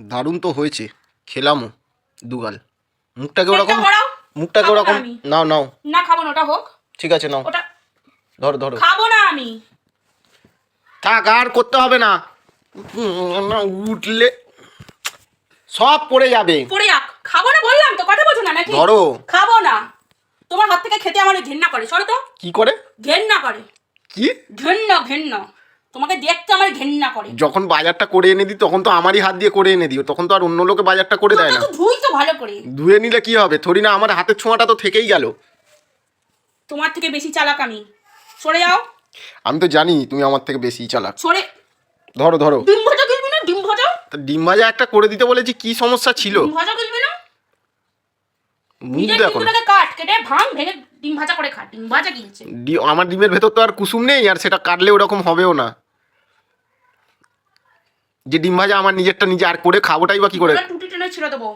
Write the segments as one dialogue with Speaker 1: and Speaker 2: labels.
Speaker 1: দারুণ তো হয়েছে। খেলামও দুগাল। মুখটাকে ওরকম। মুখটাকে ওরকম নাও নাও।
Speaker 2: না খাব না ওটা হোক।
Speaker 1: ঠিক আছে নাও।
Speaker 2: ওটা
Speaker 1: ধরো ধরো।
Speaker 2: খাব না আমি।
Speaker 1: থাক আর করতে হবে না। না উঠলে সব পড়ে যাবে।
Speaker 2: পড়ে যাক। খাব না বললাম তো কথা বোঝো না নাকি?
Speaker 1: ধরো।
Speaker 2: খাব না। তোমার হাত থেকে খেতে আমার ঘেন্না করে সরো তো।
Speaker 1: কি করে?
Speaker 2: ঘেন্না করে।
Speaker 1: কি?
Speaker 2: ঘেন্না ঘেন্না। তোমাকে দেখতে আমার ঘেন্না করে।
Speaker 1: যখন বাজারটা করে এনে দিই তখন তো আমারই হাত দিয়ে করে এনে দিও। তখন তো আর অন্য লোকে বাজারটা করে দেয় না।
Speaker 2: ধুই তো ভালো করে।
Speaker 1: ধুয়ে নিলে কি হবে? থরি না আমার হাতের ছোঁয়াটা তো থেকেই গেল।
Speaker 2: তোমার থেকে বেশি চালাক আমি। সরে যাও।
Speaker 1: আমি তো জানি তুমি আমার থেকে বেশি চালাক।
Speaker 2: সরে।
Speaker 1: ধরো ধরো।
Speaker 2: ডিম ভাজা গিলবি না? ডিম ভাজা?
Speaker 1: তা ডিম ভাজা একটা করে দিতে বলেছি কি সমস্যা ছিল?
Speaker 2: ডিম ভাজা গিলবি না?
Speaker 1: মুখ দেখো।
Speaker 2: কাট কেটে ভাঙ ভেঙে ডিম ভাজা করে খা। ডিম ভাজা গিলছে
Speaker 1: আমার ডিমের ভেতর তো আর কুসুম নেই আর সেটা কাটলে ওরকম হবেও না। যে ডিম ভাজা আমার নিজেরটা নিজে আর করে খাবোটাই বা কি করে?
Speaker 2: টুটি টেনে ছেড়ে দেবো।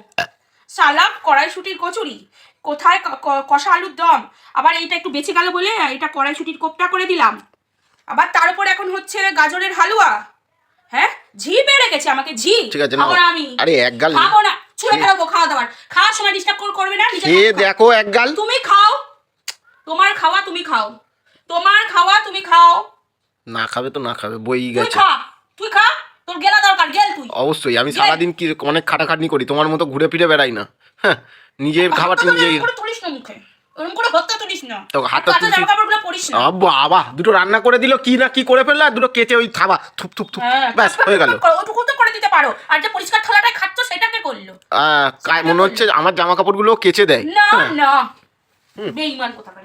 Speaker 2: সালাদ কড়াইশুটির কচুরি কোথায় কষা আলুর দম? আবার এইটা একটু বেঁচে গেল বলে এটা কড়াইশুটির কোপ্তা করে দিলাম। আবার তার উপর এখন হচ্ছে গাজরের হালুয়া। হ্যাঁ? ঝি বেড়ে গেছে আমাকে ঝি।
Speaker 1: ঠিক আছে না
Speaker 2: আমি।
Speaker 1: আরে এক গাল
Speaker 2: খাব না। ছুঁড়ে ফেলব খাওয়া দাওয়ার। খাওয়ার সময় ডিস্টার্ব করবে না খাও।
Speaker 1: দেখো এক গাল।
Speaker 2: তুমি খাও। তোমার খাওয়া তুমি খাও। তোমার খাওয়া তুমি খাও।
Speaker 1: না খাবে তো না খাবে বই
Speaker 2: তুই
Speaker 1: গেছে।
Speaker 2: খা। তুই খা তোর গেলা দরকার গেল তুই
Speaker 1: অবশ্যই আমি সারাদিন কি অনেক খাটাখাটনি করি তোমার মতো ঘুরে ফিরে বেড়াই না। হ্যাঁ নিজের খাবারটা
Speaker 2: হাতটা
Speaker 1: নিজে
Speaker 2: এরম করে তুলিস না মুখে। ওরকম করে হত্যা তুলিস না।
Speaker 1: তো হাতটা তুলছি। বাবা দুটো রান্না করে দিল কি না কি করে ফেলল আর দুটো কেচে ওই থাবা থুপ থুপ থুপ
Speaker 2: হ্যাঁ,
Speaker 1: ব্যাস হয়ে গেল।
Speaker 2: ওটুকু তো করে দিতে পারো। আর যে পরিষ্কার থালাটায় খাচ্ছ সেটাকে করল।
Speaker 1: মনে হচ্ছে আমার জামা কাপড়গুলো কেচে দেয়।
Speaker 2: না না। বেইমান কোথাকার।